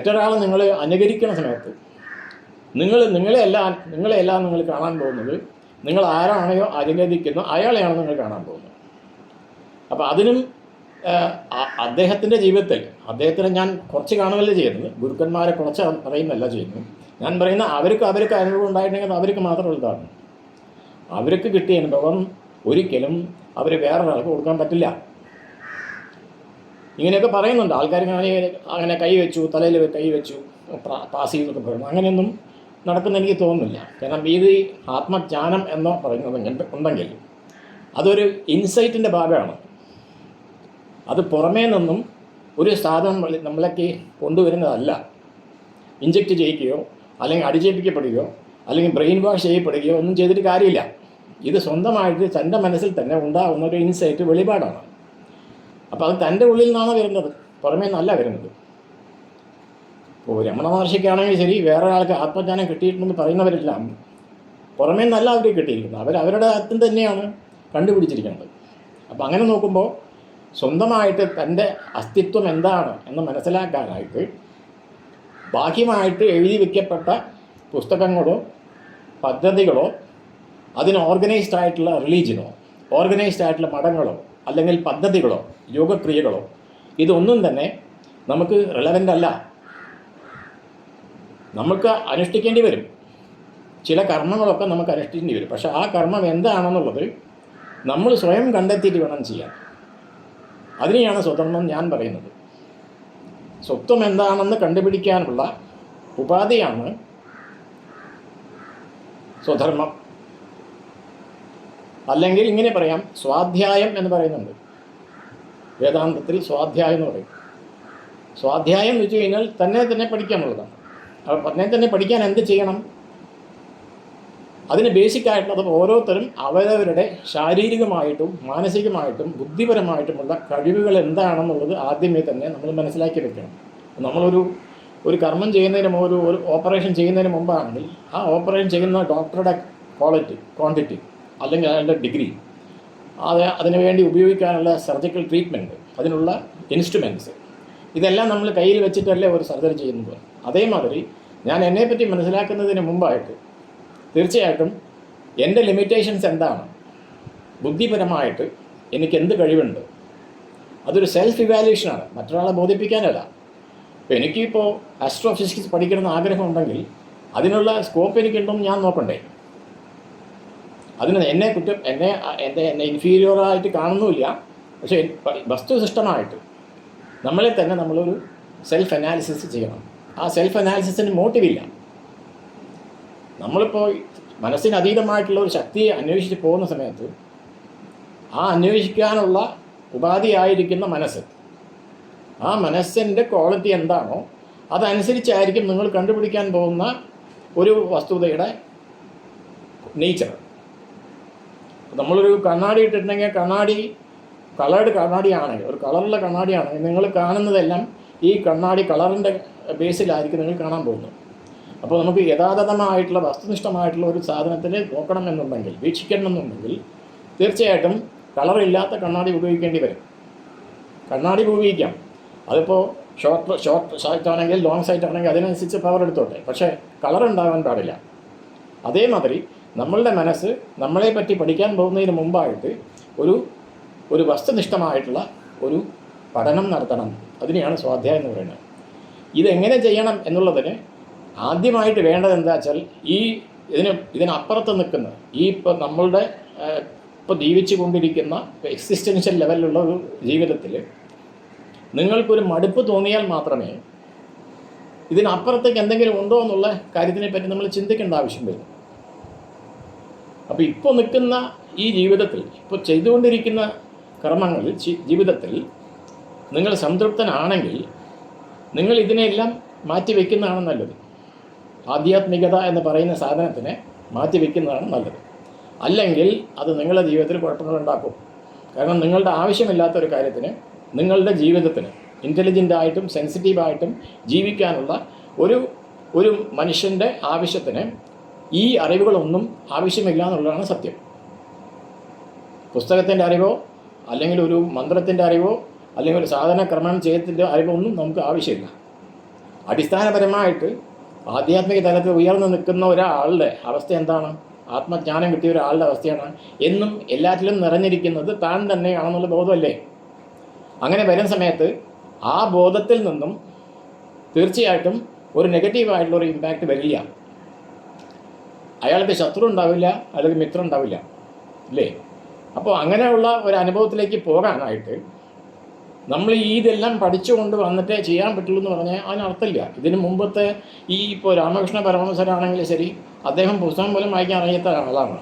മറ്റൊരാളെ നിങ്ങൾ അനുകരിക്കുന്ന സമയത്ത് നിങ്ങൾ നിങ്ങളെയല്ല നിങ്ങളെയല്ല നിങ്ങൾ കാണാൻ പോകുന്നത് നിങ്ങൾ ആരാണെയോ അനുകരിക്കുന്നോ അയാളെയാണ് നിങ്ങൾ കാണാൻ പോകുന്നത്. അപ്പോൾ അതിനും അദ്ദേഹത്തിന്റെ ജീവിതത്തിൽ അദ്ദേഹത്തിന് ഞാൻ കുറച്ച് കാണുകയല്ല ചെയ്യുന്നത് ഗുരുക്കന്മാരെ കുറച്ച് പറയുന്നല്ല ചെയ്യുന്നു ഞാൻ പറയുന്ന അവർക്ക് അവർക്ക് അനുഭവം ഉണ്ടായിട്ടുണ്ടെങ്കിൽ അവർക്ക് മാത്രമുള്ളതാണ് അവർക്ക് കിട്ടിയ അനുഭവം ഒരിക്കലും അവർ വേറൊരാൾക്ക് കൊടുക്കാൻ പറ്റില്ല. ഇങ്ങനെയൊക്കെ പറയുന്നുണ്ട്. ആൾക്കാർ അങ്ങനെ അങ്ങനെ കൈ വെച്ചു തലയിൽ കൈ വെച്ചു പാസ് ചെയ്തൊക്കെ പറയുന്നു. അങ്ങനെയൊന്നും നടക്കുന്ന എനിക്ക് തോന്നുന്നില്ല. കാരണം ഇത് ആത്മജ്ഞാനം എന്നോ പറയുന്നത് ഉണ്ടെങ്കിൽ അതൊരു ഇൻസൈറ്റിന്റെ ഭാഗമാണ്. അത് പുറമേ നിന്നും ഒരു സാധനം നമ്മളെ- നമ്മളേക്ക് കൊണ്ടുവരുന്നതല്ല. ഇഞ്ചെക്റ്റ് ചെയ്യിക്കുകയോ അല്ലെങ്കിൽ അടിച്ചേൽപ്പിക്കപ്പെടുകയോ അല്ലെങ്കിൽ ബ്രെയിൻ വാഷ് ചെയ്യപ്പെടുകയോ ഒന്നും ചെയ്തിട്ട് കാര്യമില്ല. ഇത് സ്വന്തമായിട്ട് തന്റെ മനസ്സിൽ തന്നെ ഉണ്ടാകുന്ന ഒരു ഇൻസൈറ്റ് വെളിപാടാണ്. അപ്പോൾ അത് തന്റെ ഉള്ളിൽ നിന്നാണ് വരുന്നത്? പുറമേ നിന്നല്ല വരുന്നത്. ഇപ്പോൾ രമണ മഹർഷിക്കാണെങ്കിൽ ശരി വേറെ ആൾക്ക് ആത്മജ്ഞാനം കിട്ടിയിട്ടുണ്ടെന്ന് പറയുന്നവരില്ല പുറമേ നിന്നല്ല അവർ കിട്ടിയിരിക്കുന്നത്. അവർ അവരുടെ അർത്ഥം തന്നെയാണ് കണ്ടുപിടിച്ചിരിക്കുന്നത്. അപ്പോൾ അങ്ങനെ നോക്കുമ്പോൾ സ്വന്തമായിട്ട് തന്റെ അസ്തിത്വം എന്താണ് എന്ന് മനസ്സിലാക്കാനായിട്ട് ബാഹ്യമായിട്ട് എഴുതി വയ്ക്കപ്പെട്ട പുസ്തകങ്ങളോ പദ്ധതികളോ അതിന് ഓർഗനൈസ്ഡ് ആയിട്ടുള്ള റിലീജിയനോ ഓർഗനൈസ്ഡ് ആയിട്ടുള്ള മഠങ്ങളോ അല്ലെങ്കിൽ പദ്ധതികളോ യോഗക്രിയകളോ ഇതൊന്നും തന്നെ നമുക്ക് റിലവന്റ് അല്ല. നമുക്ക് അനുഷ്ഠിക്കേണ്ടി വരും. ചില കർമ്മങ്ങളൊക്കെ നമുക്ക് അനുഷ്ഠിക്കേണ്ടി വരും. പക്ഷേ ആ കർമ്മം എന്താണെന്നുള്ളത് നമ്മൾ സ്വയം കണ്ടെത്തിയിട്ട് വേണം ചെയ്യാൻ. അതിനെയാണ് സ്വതന്ത്രം ഞാൻ പറയുന്നത്. സ്വത്വം എന്താണെന്ന് കണ്ടുപിടിക്കാനുള്ള ഉപാധിയാണ് സ്വധർമ്മം. അല്ലെങ്കിൽ ഇങ്ങനെ പറയാം സ്വാധ്യായം എന്ന് പറയുന്നുണ്ട്. വേദാന്തത്തിൽ സ്വാധ്യായം എന്ന് പറയും. സ്വാധ്യായം എന്ന് വെച്ച് കഴിഞ്ഞാൽ തന്നെ തന്നെ പഠിക്കാനുള്ളതാണ്. അപ്പോൾ തന്നെ തന്നെ പഠിക്കാൻ എന്ത് ചെയ്യണം? അതിന് ബേസിക് ആയിട്ടുള്ളത് ഓരോരുത്തരും അവരവരുടെ ശാരീരികമായിട്ടും മാനസികമായിട്ടും ബുദ്ധിപരമായിട്ടുമുള്ള കഴിവുകൾ എന്താണെന്നുള്ളത് ആദ്യമേ തന്നെ നമ്മൾ മനസ്സിലാക്കി വെക്കണം. നമ്മളൊരു ഒരു കർമ്മം ചെയ്യുന്നതിന് ഒരു ഒരു ഓപ്പറേഷൻ ചെയ്യുന്നതിന് മുമ്പാണെങ്കിൽ ആ ഓപ്പറേഷൻ ചെയ്യുന്ന ഡോക്ടറുടെ ക്വാളിറ്റി ക്വാണ്ടിറ്റി അല്ലെങ്കിൽ അയാളുടെ ഡിഗ്രി അത് അതിനുവേണ്ടി ഉപയോഗിക്കാനുള്ള സർജിക്കൽ ട്രീറ്റ്മെന്റ് അതിനുള്ള ഇൻസ്ട്രുമെന്റ്സ് ഇതെല്ലാം നമ്മൾ കയ്യിൽ വെച്ചിട്ടല്ലേ ഒരു സർജറി ചെയ്യുന്നത്. അതേമാതിരി ഞാൻ എന്നെപ്പറ്റി മനസ്സിലാക്കുന്നതിന് മുമ്പായിട്ട് തീർച്ചയായിട്ടും എന്റെ ലിമിറ്റേഷൻസ് എന്താണ്? ബുദ്ധിപരമായിട്ട് എനിക്ക് എന്ത് കഴിവുണ്ട്? അതൊരു സെൽഫ് ഇവാലുവേഷനാണ് മറ്റൊരാളെ ബോധിപ്പിക്കാനല്ല. ഇപ്പോൾ എനിക്കിപ്പോൾ ആസ്ട്രോഫിസിക്സ് പഠിക്കണമെന്ന് ആഗ്രഹമുണ്ടെങ്കിൽ അതിനുള്ള സ്കോപ്പ് എനിക്കുണ്ടെന്ന് ഞാൻ നോക്കണ്ടേ? അതിന് എന്നെ കുറ്റം എന്നെ എന്റെ എന്നെ ഇൻഫീരിയറായിട്ട് കാണുന്നുമില്ല. പക്ഷേ വസ്തുനിഷ്ഠമായിട്ട് നമ്മളെ തന്നെ നമ്മളൊരു സെൽഫ് അനാലിസിസ് ചെയ്യണം. ആ സെൽഫ് അനാലിസിസിന് മോട്ടീവില്ല നമ്മളിപ്പോൾ മനസ്സിന് അതീതമായിട്ടുള്ള ഒരു ശക്തിയെ അന്വേഷിച്ച് പോകുന്ന സമയത്ത് ആ അന്വേഷിക്കാനുള്ള ഉപാധിയായിരിക്കുന്ന മനസ്സ്. ആ മനസ്സിന്റെ ക്വാളിറ്റി എന്താണോ അതനുസരിച്ചായിരിക്കും നിങ്ങൾ കണ്ടുപിടിക്കാൻ പോകുന്ന ഒരു വസ്തുതയുടെ നേച്ചർ നമ്മളൊരു കണ്ണാടി ഇട്ടിട്ടുണ്ടെങ്കിൽ കണ്ണാടി കളേർഡ് കണ്ണാടിയാണ്. ഒരു കളറുള്ള കണ്ണാടിയാണ്. നിങ്ങൾ കാണുന്നതെല്ലാം ഈ കണ്ണാടി കളറിന്റെ ബേസിലായിരിക്കും നിങ്ങൾ കാണാൻ പോകുന്നത്. അപ്പോൾ നമുക്ക് യഥാതഥമായിട്ടുള്ള വസ്തുനിഷ്ഠമായിട്ടുള്ള ഒരു സാധനത്തിന് നോക്കണമെന്നുണ്ടെങ്കിൽ വീക്ഷിക്കണമെന്നുണ്ടെങ്കിൽ തീർച്ചയായിട്ടും കളറില്ലാത്ത കണ്ണാടി ഉപയോഗിക്കേണ്ടി വരും. കണ്ണാടി ഉപയോഗിക്കാം. അതിപ്പോൾ ഷോർട്ട് ഷോർട്ട് സൈറ്റ് ആണെങ്കിൽ ലോങ് സൈറ്റ് ആണെങ്കിൽ അതിനനുസരിച്ച് പവർ എടുത്തോട്ടെ. പക്ഷേ കളർ ഉണ്ടാകാൻ പാടില്ല. അതേമാതിരി നമ്മളുടെ മനസ്സ് നമ്മളെ പറ്റി പഠിക്കാൻ പോകുന്നതിന് മുമ്പായിട്ട് ഒരു ഒരു വസ്തുനിഷ്ഠമായിട്ടുള്ള ഒരു പഠനം നടത്തണം. അതിനെയാണ് സ്വാധ്യായം എന്ന് പറയുന്നത്. ഇതെങ്ങനെ ചെയ്യണം എന്നുള്ളതിന് ആദ്യമായിട്ട് വേണ്ടത് എന്താ വെച്ചാൽ ഈ ഇതിന് ഇതിനപ്പുറത്ത് നിൽക്കുന്ന ഈ ഇപ്പോൾ നമ്മളുടെ ഇപ്പോൾ ജീവിച്ചു കൊണ്ടിരിക്കുന്ന എക്സിസ്റ്റൻഷ്യൽ ലെവലിലുള്ള ഒരു ജീവിതത്തിൽ നിങ്ങൾക്കൊരു മടുപ്പ് തോന്നിയാൽ മാത്രമേ ഇതിനപ്പുറത്തേക്ക് എന്തെങ്കിലും ഉണ്ടോ എന്നുള്ള കാര്യത്തിനെ പറ്റി നമ്മൾ ചിന്തിക്കേണ്ട ആവശ്യം വരും. അപ്പോൾ ഇപ്പോൾ നിൽക്കുന്ന ഈ ജീവിതത്തിൽ ഇപ്പോൾ ചെയ്തുകൊണ്ടിരിക്കുന്ന കർമ്മങ്ങളിൽ ജീവിതത്തിൽ നിങ്ങൾ സംതൃപ്തനാണെങ്കിൽ നിങ്ങൾ ഇതിനെല്ലാം മാറ്റി വയ്ക്കുന്നതാണ് നല്ലത്. ആധ്യാത്മികത എന്ന് പറയുന്ന സാധനത്തിനെ മാറ്റി വയ്ക്കുന്നതാണ് നല്ലത്. അല്ലെങ്കിൽ അത് നിങ്ങളുടെ ജീവിതത്തിൽ കുഴപ്പങ്ങളുണ്ടാക്കും കാരണം നിങ്ങളുടെ ആവശ്യമില്ലാത്ത ഒരു കാര്യത്തിന് നിങ്ങളുടെ ജീവിതത്തിന് ഇന്റലിജന്റ് ആയിട്ടും സെൻസിറ്റീവായിട്ടും ജീവിക്കാനുള്ള ഒരു ഒരു മനുഷ്യന്റെ ആവശ്യത്തിന് ഈ അറിവുകളൊന്നും ആവശ്യമില്ല എന്നുള്ളതാണ് സത്യം. പുസ്തകത്തിന്റെ അറിവോ അല്ലെങ്കിൽ ഒരു മന്ത്രത്തിന്റെ അറിവോ അല്ലെങ്കിൽ ഒരു സാധന ക്രമണം ചെയ്യത്തിന്റെ അറിവോ ഒന്നും നമുക്ക് ആവശ്യമില്ല. അടിസ്ഥാനപരമായിട്ട് ആധ്യാത്മിക തലത്തിൽ ഉയർന്നു നിൽക്കുന്ന ഒരാളുടെ അവസ്ഥ എന്താണ്? ആത്മജ്ഞാനം കിട്ടിയ ഒരാളുടെ അവസ്ഥയാണ്. എന്നും എല്ലാറ്റിലും നിറഞ്ഞിരിക്കുന്നത് താൻ തന്നെയാണെന്നുള്ള ബോധമല്ലേ? അങ്ങനെ വരുന്ന സമയത്ത് ആ ബോധത്തിൽ നിന്നും തീർച്ചയായിട്ടും ഒരു നെഗറ്റീവായിട്ടുള്ള ഒരു ഇമ്പാക്റ്റ് വരില്ല. അയാൾക്ക് ശത്രു ഉണ്ടാവില്ല അല്ലെങ്കിൽ മിത്രം ഉണ്ടാവില്ല അല്ലേ അപ്പോൾ അങ്ങനെയുള്ള ഒരു അനുഭവത്തിലേക്ക് പോകാനായിട്ട് നമ്മൾ ഈ ഇതെല്ലാം പഠിച്ചുകൊണ്ട് വന്നിട്ടേ ചെയ്യാൻ പറ്റുള്ളൂ എന്ന് പറഞ്ഞാൽ അതിനർത്ഥമില്ല ഇതിന് മുമ്പത്തെ ഈ ഇപ്പോൾ രാമകൃഷ്ണ പരമഹംസരാണെങ്കിലും ശരി അദ്ദേഹം പുസ്തകം പോലും വായിക്കാൻ അറിയാത്ത ആളാണ്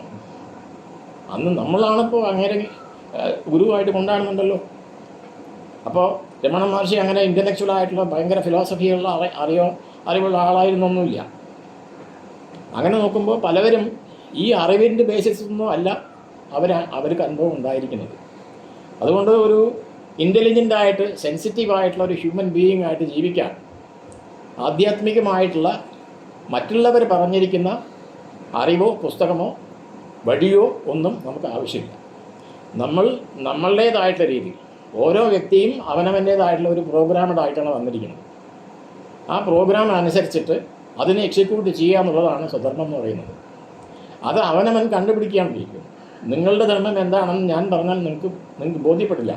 അന്ന് നമ്മളാണിപ്പോൾ അങ്ങനെ ഗുരുവായിട്ട് കൊണ്ടാടുന്നുണ്ടല്ലോ. അപ്പോൾ രമണ മഹർഷി അങ്ങനെ ഇന്റലക്ച്വൽ ആയിട്ടുള്ള ഭയങ്കര ഫിലോസഫിയുള്ള അറി അറിയോ അറിവുള്ള ആളായിരുന്നൊന്നുമില്ല. അങ്ങനെ നോക്കുമ്പോൾ പലവരും ഈ അറിവിന്റെ ബേസിസ് ഒന്നും അല്ല അവർ അവർക്ക് അനുഭവം ഉണ്ടായിരിക്കുന്നത്. അതുകൊണ്ട് ഒരു ഇന്റലിജന്റ് ആയിട്ട് സെൻസിറ്റീവ് ആയിട്ടുള്ള ഒരു ഹ്യൂമൻ ബീയിങ് ആയിട്ട് ജീവിക്കാൻ ആധ്യാത്മികമായിട്ടുള്ള മറ്റുള്ളവർ പറഞ്ഞിരിക്കുന്ന അറിവോ പുസ്തകമോ വഴിയോ ഒന്നും നമുക്ക് ആവശ്യമില്ല. നമ്മൾ നമ്മളുടേതായിട്ടുള്ള രീതിയിൽ ഓരോ വ്യക്തിയും അവനവന്റേതായിട്ടുള്ള ഒരു പ്രോഗ്രാമഡായിട്ടാണ് വന്നിരിക്കുന്നത്. ആ പ്രോഗ്രാം അനുസരിച്ചിട്ട് അതിനെ എക്സിക്യൂട്ട് ചെയ്യുക എന്നുള്ളതാണ് സ്വധർമ്മം എന്ന് പറയുന്നത്. അത് അവനവൻ കണ്ടുപിടിക്കാണ്ടിരിക്കും നിങ്ങളുടെ ധർമ്മം എന്താണെന്ന് ഞാൻ പറഞ്ഞാൽ നിങ്ങൾക്ക് നിങ്ങൾക്ക് ബോധ്യപ്പെടില്ല.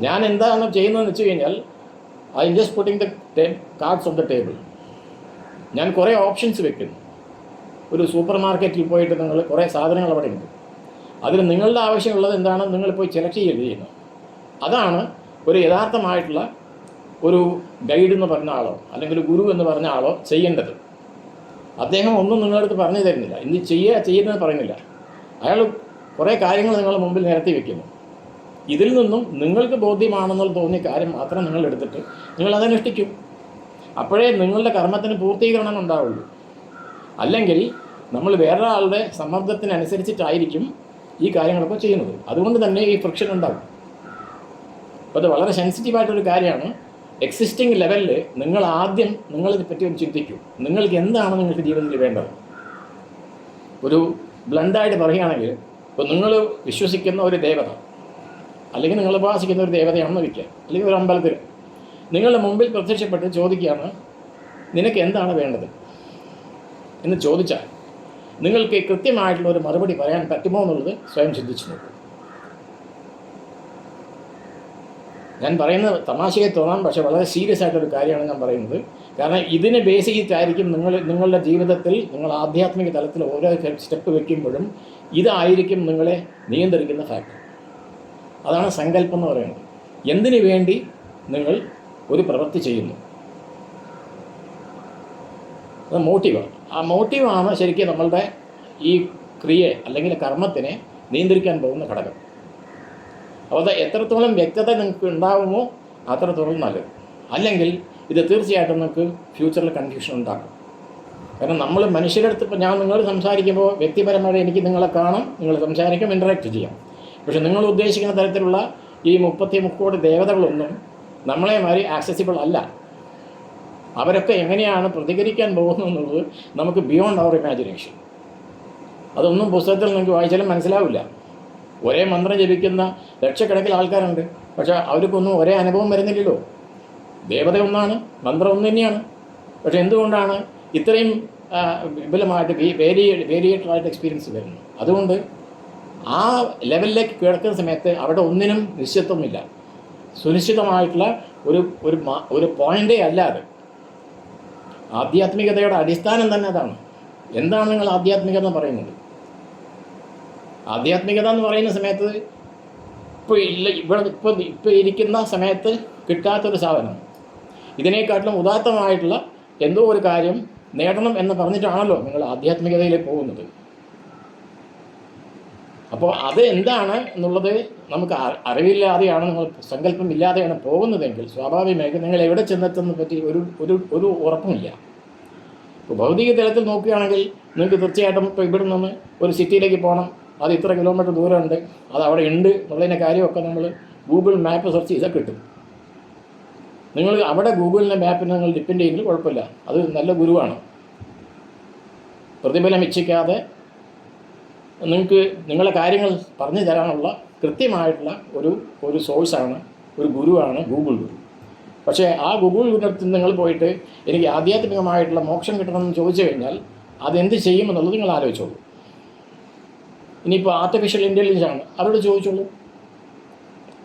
ഞാൻ എന്താണ് ചെയ്യുന്നതെന്ന് വെച്ച് കഴിഞ്ഞാൽ ഐ ജസ്റ്റ് പുട്ടിങ് ദ ടേ കാർഡ്സ് ഓഫ് ദ ടേബിൾ ഞാൻ കുറേ ഓപ്ഷൻസ് വെക്കുന്നു. ഒരു സൂപ്പർ മാർക്കറ്റിൽ പോയിട്ട് നിങ്ങൾ കുറേ സാധനങ്ങൾ അവിടെ ഉണ്ട്. അതിൽ നിങ്ങളുടെ ആവശ്യമുള്ളത് എന്താണ് നിങ്ങൾ പോയി സെലക്ട് ചെയ്യുന്നത് അതാണ് ഒരു യഥാർത്ഥമായിട്ടുള്ള ഒരു ഗൈഡ് എന്ന് പറഞ്ഞ ആളോ അല്ലെങ്കിൽ ഗുരു എന്ന് പറഞ്ഞ ആളോ ചെയ്യേണ്ടത്. അദ്ദേഹം ഒന്നും നിങ്ങളടുത്ത് പറഞ്ഞു തരുന്നില്ല. ഇന്ന് ചെയ്യുക ചെയ്യുന്നത് പറയുന്നില്ല. അയാൾ കുറേ കാര്യങ്ങൾ നിങ്ങളുടെ മുമ്പിൽ നിരത്തി വെക്കുന്നു. ഇതിൽ നിന്നും നിങ്ങൾക്ക് ബോധ്യമാണെന്നുള്ള തോന്നിയ കാര്യം മാത്രം നിങ്ങൾ എടുത്തിട്ട് നിങ്ങൾ അതനുഷ്ഠിക്കും അപ്പോഴേ നിങ്ങളുടെ കർമ്മത്തിന് പൂർത്തീകരണം ഉണ്ടാവുള്ളൂ. അല്ലെങ്കിൽ നമ്മൾ വേറൊരാളുടെ സമ്മർദ്ദത്തിനനുസരിച്ചിട്ടായിരിക്കും ഈ കാര്യങ്ങളൊക്കെ ചെയ്യുന്നത്. അതുകൊണ്ട് തന്നെ ഈ ഫ്രിക്ഷൻ ഉണ്ടാകും അപ്പോൾ അത് വളരെ സെൻസിറ്റീവായിട്ടൊരു കാര്യമാണ്. എക്സിസ്റ്റിംഗ് ലെവലിൽ നിങ്ങൾ ആദ്യം നിങ്ങളിത് പറ്റി ഒന്ന് ചിന്തിക്കൂ. നിങ്ങൾക്ക് എന്താണ് നിങ്ങൾക്ക് ജീവിതത്തിൽ വേണ്ടത്? ഒരു ബ്ലണ്ടായിട്ട് പറയുകയാണെങ്കിൽ ഇപ്പോൾ നിങ്ങൾ വിശ്വസിക്കുന്ന ഒരു ദേവത അല്ലെങ്കിൽ നിങ്ങൾ ഉപാസിക്കുന്ന ഒരു ദേവതയാണെന്ന് വയ്ക്കുക അല്ലെങ്കിൽ ഒരു അമ്പലത്തിൽ. നിങ്ങളുടെ മുമ്പിൽ പ്രത്യക്ഷപ്പെട്ട് ചോദിക്കുകയാണ് നിനക്ക് എന്താണ് വേണ്ടത്? എന്ന് ചോദിച്ചാൽ നിങ്ങൾക്ക് കൃത്യമായിട്ടുള്ള ഒരു മറുപടി പറയാൻ പറ്റുമോ എന്നുള്ളത് സ്വയം ചിന്തിച്ചു നോക്കൂ. ഞാൻ പറയുന്നത് തമാശയെ തോന്നാം പക്ഷേ വളരെ സീരിയസ് ആയിട്ടൊരു കാര്യമാണ് ഞാൻ പറയുന്നത്. കാരണം ഇതിനെ ബേസ് ചെയ്തിട്ടായിരിക്കും നിങ്ങൾ നിങ്ങളുടെ ജീവിതത്തിൽ നിങ്ങൾ ആധ്യാത്മിക തലത്തിൽ ഓരോ സ്റ്റെപ്പ് വയ്ക്കുമ്പോഴും ഇതായിരിക്കും നിങ്ങളെ നിയന്ത്രിക്കുന്ന ഫാക്ടർ അതാണ് സങ്കല്പം എന്ന് പറയുന്നത്. എന്തിനു വേണ്ടി നിങ്ങൾ ഒരു പ്രവൃത്തി ചെയ്യുന്നു? അത് മോട്ടീവാണ് ആ മോട്ടീവാണ് ശരിക്കും നമ്മളുടെ ഈ ക്രിയയെ അല്ലെങ്കിൽ കർമ്മത്തിനെ നിയന്ത്രിക്കാൻ പോകുന്ന ഘടകം. അപ്പോൾ എത്രത്തോളം വ്യക്തത നിങ്ങൾക്ക് ഉണ്ടാകുമോ അത്രത്തോളം നല്ലത്. അല്ലെങ്കിൽ ഇത് തീർച്ചയായിട്ടും നിങ്ങൾക്ക് ഫ്യൂച്ചറിൽ കൺഫ്യൂഷൻ ഉണ്ടാക്കും. കാരണം നമ്മൾ മനുഷ്യരുടെ അടുത്ത് ഇപ്പോൾ ഞാൻ നിങ്ങൾ സംസാരിക്കുമ്പോൾ വ്യക്തിപരമായി എനിക്ക് നിങ്ങളെ കാണും നിങ്ങൾ സംസാരിക്കും ഇന്ററാക്ട് ചെയ്യാം. പക്ഷെ നിങ്ങൾ ഉദ്ദേശിക്കുന്ന തരത്തിലുള്ള ഈ മുപ്പത്തി മുക്കോടി ദേവതകളൊന്നും നമ്മളെ മാതിരി ആക്സസിബിൾ അല്ല. അവരൊക്കെ എങ്ങനെയാണ് പ്രതികരിക്കാൻ പോകുന്നത് എന്നുള്ളത് നമുക്ക് ബിയോണ്ട് അവർ ഇമാജിനേഷൻ അതൊന്നും പുസ്തകത്തിൽ നിങ്ങൾക്ക് വായിച്ചാലും മനസ്സിലാവില്ല. ഒരേ മന്ത്രം ജപിക്കുന്ന ലക്ഷക്കണക്കിൽ ആൾക്കാരുണ്ട്. പക്ഷേ അവർക്കൊന്നും ഒരേ അനുഭവം വരുന്നില്ലല്ലോ. ദേവത ഒന്നാണ് മന്ത്രം ഒന്ന് തന്നെയാണ്. പക്ഷെ എന്തുകൊണ്ടാണ് ഇത്രയും വിപുലമായിട്ട് വേരിയ വേരിയേറ്റഡായിട്ട് എക്സ്പീരിയൻസ് വരുന്നത്? അതുകൊണ്ട് ആ ലെവലിലേക്ക് കിടക്കുന്ന സമയത്ത് അവിടെ ഒന്നിനും നിശ്ചിത്വമില്ല സുനിശ്ചിതമായിട്ടുള്ള ഒരു ഒരു ഒരു പോയിന്റേ അല്ല അത്. ആധ്യാത്മികതയുടെ അടിസ്ഥാനം തന്നെ അതാണ്. എന്താണ് നിങ്ങൾ ആധ്യാത്മികത പറയുന്നത്? ആധ്യാത്മികത എന്ന് പറയുന്ന സമയത്ത് ഇപ്പോൾ ഇല്ല ഇവിടെ ഇപ്പോൾ ഇപ്പോൾ ഇരിക്കുന്ന സമയത്ത് കിട്ടാത്തൊരു സാധനം. ഇതിനേക്കാട്ടിലും ഉദാത്തമായിട്ടുള്ള എന്തോ ഒരു കാര്യം നേടണം എന്ന് പറഞ്ഞിട്ടാണല്ലോ നിങ്ങൾ ആധ്യാത്മികതയിലേക്ക് പോകുന്നത്. അപ്പോൾ അത് എന്താണ് എന്നുള്ളത് നമുക്ക് അറിവില്ലാതെയാണ് നിങ്ങൾ സങ്കല്പം ഇല്ലാതെയാണ് പോകുന്നതെങ്കിൽ സ്വാഭാവികമായിട്ടും നിങ്ങൾ എവിടെ ചെന്നെത്തുന്ന പറ്റി ഒരു ഒരു ഒരു ഉറപ്പുമില്ല. ഇപ്പോൾ ഭൗതിക തലത്തിൽ നോക്കുകയാണെങ്കിൽ നിങ്ങൾക്ക് തീർച്ചയായിട്ടും ഇപ്പോൾ ഇവിടെ നിന്ന് ഒരു സിറ്റിയിലേക്ക് പോകണം അത് ഇത്ര കിലോമീറ്റർ ദൂരമുണ്ട് അത് അവിടെ ഉണ്ട് എന്നുള്ളതിന്റെ കാര്യമൊക്കെ നമ്മൾ ഗൂഗിൾ മാപ്പ് സെർച്ച് ചെയ്താൽ കിട്ടും. നിങ്ങൾ അവിടെ ഗൂഗിളിന്റെ മാപ്പിനെ നിങ്ങൾ ഡിപ്പെൻഡ് ചെയ്യുന്നതിൽ കുഴപ്പമില്ല. അത് നല്ല ഗുരുവാണ്. പ്രതിഫലം ഇച്ഛിക്കാതെ നിങ്ങൾക്ക് നിങ്ങളെ കാര്യങ്ങൾ പറഞ്ഞു തരാനുള്ള കൃത്യമായിട്ടുള്ള ഒരു ഒരു സോഴ്സാണ് ഒരു ഗുരുവാണ് ഗൂഗിൾ ഗുരു. പക്ഷേ ആ ഗൂഗിൾ ഗുരുത്തിൽ നിങ്ങൾ പോയിട്ട് എനിക്ക് ആധ്യാത്മികമായിട്ടുള്ള മോക്ഷം കിട്ടണമെന്ന് ചോദിച്ചു കഴിഞ്ഞാൽ അതെന്ത് ചെയ്യുമെന്നുള്ളത് നിങ്ങൾ ആലോചിച്ചോളൂ. ഇനിയിപ്പോൾ ആർട്ടിഫിഷ്യൽ ഇന്റലിജൻസ് ആണ്. അവരോട് ചോദിച്ചോളൂ?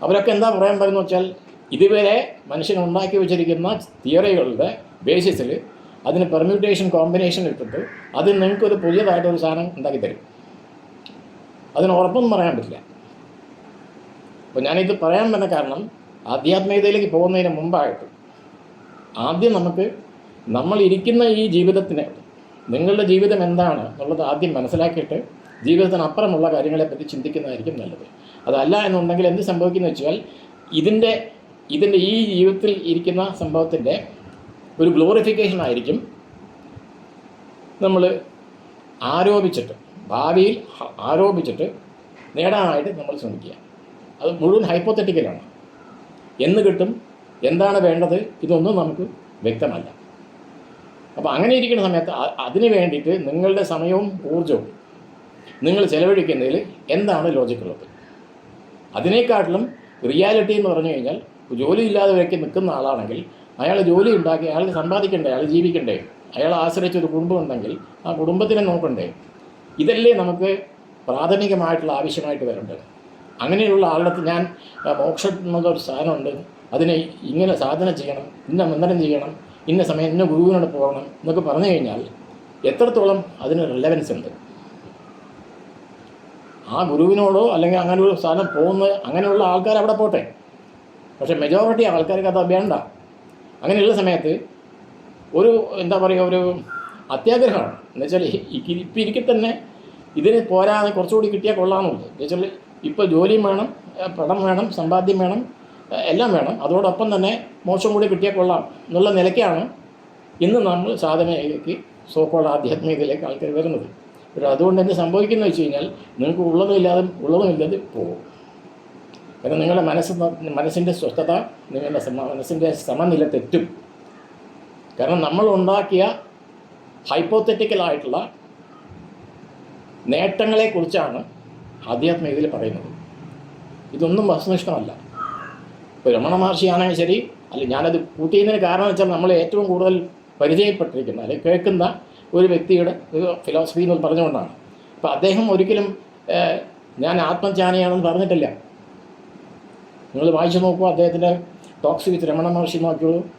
അവരൊക്കെ എന്താ പറയാൻ പറയുന്നത് വെച്ചാൽ ഇതുവരെ മനുഷ്യൻ ഉണ്ടാക്കി വെച്ചിരിക്കുന്ന തിയറികളുടെ ബേസിസിൽ അതിന് പെർമ്യൂട്ടേഷൻ കോമ്പിനേഷൻ ഇട്ടിട്ട് അത് നിങ്ങൾക്കൊരു പുതിയതായിട്ടൊരു സാധനം ഉണ്ടാക്കി തരും. അതിന് ഉറപ്പൊന്നും പറയാൻ പറ്റില്ല. അപ്പോൾ ഞാനിത് പറയാൻ വന്ന കാരണം ആധ്യാത്മികതയിലേക്ക് പോകുന്നതിന് മുമ്പായിട്ട് ആദ്യം നമുക്ക് നമ്മൾ ഇരിക്കുന്ന ഈ ജീവിതത്തിന് നിങ്ങളുടെ ജീവിതം എന്താണ് എന്നുള്ളത് ആദ്യം മനസ്സിലാക്കിയിട്ട് ജീവിതത്തിനപ്പുറമുള്ള കാര്യങ്ങളെപ്പറ്റി ചിന്തിക്കുന്നതായിരിക്കും നല്ലത്. അതല്ല എന്നുണ്ടെങ്കിൽ എന്ത് സംഭവിക്കുന്നു വെച്ചാൽ ഇതിന്റെ ഇതിന്റെ ഈ ജീവിതത്തിൽ ഇരിക്കുന്ന സംഭവത്തിന്റെ ഒരു ഗ്ലോറിഫിക്കേഷൻ ആയിരിക്കും നമ്മൾ ആരോപിച്ചിട്ട് ഭാവിയിൽ ആരോപിച്ചിട്ട് നേടാനായിട്ട് നമ്മൾ ശ്രമിക്കുക. അത് മുഴുവൻ ഹൈപ്പോത്തറ്റിക്കലാണ് എന്ന് കിട്ടും എന്താണ് വേണ്ടത് ഇതൊന്നും നമുക്ക് വ്യക്തമല്ല. അപ്പോൾ അങ്ങനെ ഇരിക്കുന്ന സമയത്ത് അതിന് വേണ്ടിയിട്ട് നിങ്ങളുടെ സമയവും ഊർജവും നിങ്ങൾ ചെലവഴിക്കുന്നതിൽ എന്താണ് ലോജിക്കുള്ളത്? അതിനേക്കാട്ടിലും റിയാലിറ്റി എന്ന് പറഞ്ഞു കഴിഞ്ഞാൽ ജോലി ഇല്ലാതെ വ്യക്തി നിൽക്കുന്ന ആളാണെങ്കിൽ അയാൾ ജോലി ഉണ്ടാക്കി അയാൾ സമ്പാദിക്കണ്ടേ അയാൾ ജീവിക്കണ്ടേ അയാൾ ആശ്രയിച്ച ഒരു കുടുംബം ഉണ്ടെങ്കിൽ ആ കുടുംബത്തിനെ നോക്കണ്ടേ? ഇതല്ലേ നമുക്ക് പ്രാഥമികമായിട്ടുള്ള ആവശ്യമായിട്ട് വരേണ്ടത്. അങ്ങനെയുള്ള ആളുടെ ഞാൻ മോക്ഷം എന്നൊരു സാധനമുണ്ട്. അതിനെ ഇങ്ങനെ സാധന ചെയ്യണം ഇന്ന മന്ദനം ചെയ്യണം ഇന്ന സമയം ഇന്ന ഗുരുവിനോട് പോകണം എന്നൊക്കെ പറഞ്ഞു കഴിഞ്ഞാൽ എത്രത്തോളം അതിന് റിലവൻസ് ഉണ്ട്? ആ ഗുരുവിനോടോ അല്ലെങ്കിൽ അങ്ങനെ ഒരു സ്ഥാനം പോകുന്ന അങ്ങനെയുള്ള ആൾക്കാർ അവിടെ പോട്ടെ. പക്ഷേ മെജോറിറ്റി ആൾക്കാർക്ക് അത് വേണ്ട അങ്ങനെയുള്ള സമയത്ത് ഒരു എന്താ പറയുക ഒരു അത്യാഗ്രഹമാണ്. എന്നുവെച്ചാൽ ഇപ്പം ഇരിക്കെ തന്നെ ഇതിന് പോരാതെ കുറച്ചുകൂടി കിട്ടിയാൽ കൊള്ളാമെന്നുള്ളത് എന്നുവെച്ചാൽ ഇപ്പോൾ ജോലിയും വേണം പണം വേണം സമ്പാദ്യം വേണം എല്ലാം വേണം. അതോടൊപ്പം തന്നെ മോശം കൂടി കിട്ടിയാൽ കൊള്ളാം എന്നുള്ള നിലയ്ക്കാണ് ഇന്ന് നമ്മൾ സാധനയിലേക്ക് സോക്കോൾ ആധ്യാത്മികതയിലേക്ക് ആൾക്കാർ വരുന്നത്. പക്ഷേ അതുകൊണ്ട് എന്ത് സംഭവിക്കുന്നത് വെച്ച് കഴിഞ്ഞാൽ നിങ്ങൾക്ക് ഉള്ളതും ഇല്ലാതെ ഉള്ളതും ഇല്ലാതെ പോകും കാരണം നിങ്ങളുടെ മനസ്സ് മനസ്സിന്റെ സ്വസ്ഥത നിങ്ങളുടെ മനസ്സിന്റെ സമനില തെറ്റും. കാരണം നമ്മൾ ഉണ്ടാക്കിയ ഹൈപ്പോത്തറ്റിക്കലായിട്ടുള്ള നേട്ടങ്ങളെക്കുറിച്ചാണ് ആധ്യാത്മികതയിൽ പറയുന്നത്. ഇതൊന്നും വസ്തുനിഷ്ഠമല്ല. ഇപ്പോൾ രമണ മഹർഷിയാണെങ്കിൽ ശരി അല്ല ഞാനത് കൂട്ടിയതിന് കാരണം വെച്ചാൽ നമ്മൾ ഏറ്റവും കൂടുതൽ പരിചയപ്പെട്ടിരിക്കുന്ന അല്ലെങ്കിൽ കേൾക്കുന്ന ഒരു വ്യക്തിയുടെ ഒരു ഫിലോസഫി എന്ന് പറഞ്ഞുകൊണ്ടാണ്. അപ്പോൾ അദ്ദേഹം ഒരിക്കലും ഞാൻ ആത്മജ്ഞാനിയാണെന്ന് പറഞ്ഞിട്ടില്ല. നിങ്ങൾ വായിച്ചു നോക്കുക അദ്ദേഹത്തിന്റെ ടോക്സ് വിത്ത് രമണ മഹർഷി നോക്കിയുള്ളൂ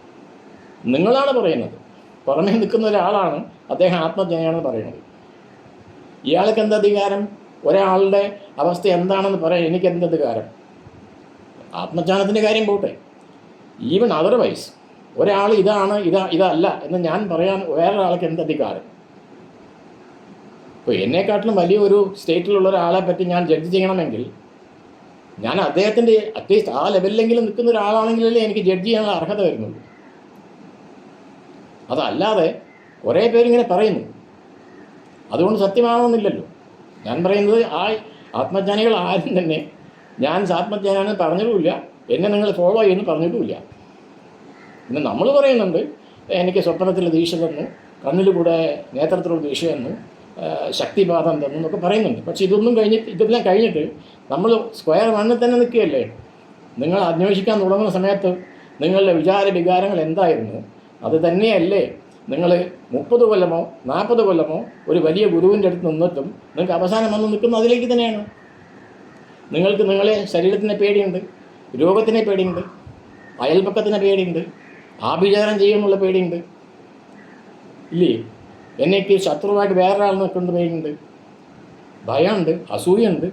നിങ്ങളാണ് പറയുന്നത്. പുറമേ നിൽക്കുന്ന ഒരാളാണ് അദ്ദേഹം ആത്മജ്ഞാനിയാണെന്ന് പറയുന്നത്. ഇയാൾക്ക് എന്ത് അധികാരം? ഒരാളുടെ അവസ്ഥ എന്താണെന്ന് പറയാൻ എനിക്ക് എന്ത് അധികാരം? ആത്മജ്ഞാനത്തിന്റെ കാര്യം പോട്ടെ. ഈവൻ അതർവൈസ് ഒരാൾ ഇതാണ് ഇതാ ഇതല്ല എന്ന് ഞാൻ പറയാൻ വേറൊരാൾക്ക് എന്ത് അധികാരം? ഇപ്പോൾ എന്നെക്കാട്ടിലും വലിയൊരു സ്റ്റേറ്റിലുള്ള ഒരാളെ പറ്റി ഞാൻ ജഡ്ജ് ചെയ്യണമെങ്കിൽ ഞാൻ അദ്ദേഹത്തിന്റെ അറ്റ്ലീസ്റ്റ് ആ ലെവലിലെങ്കിലും നിൽക്കുന്ന ഒരാളാണെങ്കിലല്ലേ എനിക്ക് ജഡ്ജ് ചെയ്യാനുള്ള അർഹത വരുന്നുള്ളൂ. അതല്ലാതെ കുറേ പേരിങ്ങനെ പറയുന്നു. അതുകൊണ്ട് സത്യമാണെന്നില്ലല്ലോ. ഞാൻ പറയുന്നത് ആ ആത്മജ്ഞാനികൾ ആരും തന്നെ ഞാൻ ആത്മജ്ഞാനാണെന്ന് പറഞ്ഞിട്ടുമില്ല എന്നെ നിങ്ങൾ ഫോളോ ചെയ്യുന്നു പറഞ്ഞിട്ടുമില്ല പിന്നെ നമ്മൾ പറയുന്നുണ്ട് എനിക്ക് സ്വപ്നത്തിൽ ദീക്ഷ തന്നു കണ്ണിലൂടെ നേത്രത്തിലൂടെ ദീക്ഷ തന്നു ആ, ശക്തിപാതം തന്നു എന്നൊക്കെ പറയുന്നുണ്ട്. പക്ഷെ ഇതൊന്നും കഴിഞ്ഞിട്ട് ഇതെല്ലാം കഴിഞ്ഞിട്ട് നമ്മൾ സ്ക്വയർ വണ്ണിൽ തന്നെ നിൽക്കുകയല്ലേ? നിങ്ങൾ അന്വേഷിക്കാൻ തുടങ്ങുന്ന സമയത്ത് നിങ്ങളുടെ വിചാര വികാരങ്ങൾ എന്തായിരുന്നു? അത് തന്നെയല്ലേ നിങ്ങൾ മുപ്പത് കൊല്ലമോ നാൽപ്പത് കൊല്ലമോ ഒരു വലിയ ഗുരുവിന്റെ അടുത്ത് നിന്നിട്ടും നിങ്ങൾക്ക് അവസാനം വന്ന് നിൽക്കുന്ന അതിലേക്ക് തന്നെയാണ്. നിങ്ങൾക്ക് നിങ്ങളെ ശരീരത്തിനെ പേടിയുണ്ട് രോഗത്തിനെ പേടിയുണ്ട് അയൽപക്കത്തിനെ പേടിയുണ്ട് ആഭിചാരം ചെയ്യുമെന്നുള്ള പേടിയുണ്ട്. ഇല്ലേ? എന്നേക്ക് ശത്രുവായിട്ട് വേറൊരാൾ നിൽക്കുന്ന പേടിയുണ്ട്. ഭയമുണ്ട് അസൂയുണ്ട്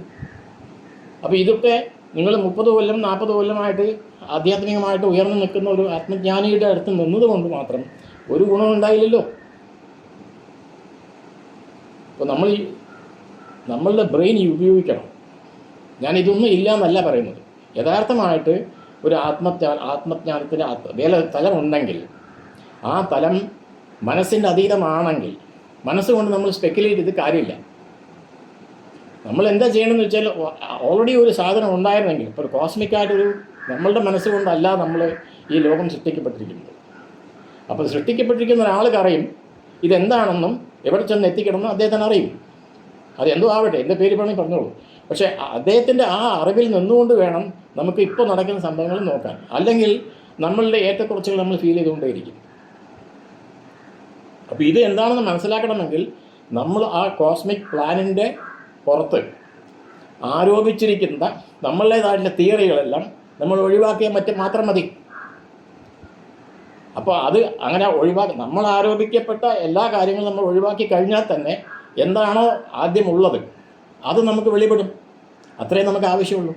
അപ്പോൾ ഇതൊക്കെ നിങ്ങൾ മുപ്പത് കൊല്ലം നാൽപ്പത് കൊല്ലമായിട്ട് ആധ്യാത്മികമായിട്ട് ഉയർന്നു നിൽക്കുന്ന ഒരു ആത്മജ്ഞാനിയുടെ അടുത്ത് നിന്നതുകൊണ്ട് മാത്രം ഒരു ഗുണം ഉണ്ടായില്ലല്ലോ. അപ്പോൾ നമ്മൾ നമ്മളുടെ ബ്രെയിൻ ഉപയോഗിക്കണം. ഞാൻ ഇതൊന്നും ഇല്ല എന്നല്ല പറയുന്നത്. യഥാർത്ഥമായിട്ട് ഒരു ആത്മജ്ഞാ ആത്മജ്ഞാനത്തിന് ആത്മ വേല തലമുണ്ടെങ്കിൽ ആ തലം മനസ്സിന്റെ അതീതമാണെങ്കിൽ മനസ്സുകൊണ്ട് നമ്മൾ സ്പെക്കുലേറ്റ് ചെയ്ത് കാര്യമില്ല. നമ്മൾ എന്താ ചെയ്യണമെന്ന് വെച്ചാൽ ഓൾറെഡി ഒരു സാധനം ഉണ്ടായിരുന്നെങ്കിൽ ഇപ്പോൾ കോസ്മിക്കായിട്ടൊരു നമ്മളുടെ മനസ്സുകൊണ്ടല്ല നമ്മൾ ഈ ലോകം സൃഷ്ടിക്കപ്പെട്ടിരിക്കുന്നത്. അപ്പോൾ സൃഷ്ടിക്കപ്പെട്ടിരിക്കുന്ന ഒരാൾക്ക് അറിയും ഇതെന്താണെന്നും എവിടെ ചെന്ന് എത്തിക്കണമെന്നും അദ്ദേഹത്തിന് അറിയും. അത് എന്തോ ആവട്ടെ എന്റെ പേര് വേണമെങ്കിൽ പറഞ്ഞോളൂ. പക്ഷേ അദ്ദേഹത്തിന്റെ ആ അറിവിൽ നിന്നുകൊണ്ട് വേണം നമുക്ക് ഇപ്പോൾ നടക്കുന്ന സംഭവങ്ങൾ നോക്കാൻ. അല്ലെങ്കിൽ നമ്മളുടെ ഏറ്റക്കുറച്ചുകൾ നമ്മൾ ഫീൽ ചെയ്തുകൊണ്ടേയിരിക്കും. അപ്പോൾ ഇത് എന്താണെന്ന് മനസ്സിലാക്കണമെങ്കിൽ നമ്മൾ ആ കോസ്മിക് പ്ലാനിന്റെ പുറത്ത് ആരോപിച്ചിരിക്കുന്ന നമ്മളുടേതായിട്ടുള്ള തിയറികളെല്ലാം നമ്മൾ ഒഴിവാക്കിയാൽ മറ്റ് മാത്രം മതി. അപ്പോൾ അത് അങ്ങനെ ഒഴിവാക്കി നമ്മൾ ആരോപിക്കപ്പെട്ട എല്ലാ കാര്യങ്ങളും നമ്മൾ ഒഴിവാക്കി കഴിഞ്ഞാൽ തന്നെ എന്താണോ ആദ്യം ഉള്ളത്. അത് നമുക്ക് വെളിപ്പെടും. അത്രയും നമുക്ക് ആവശ്യമുള്ളൂ.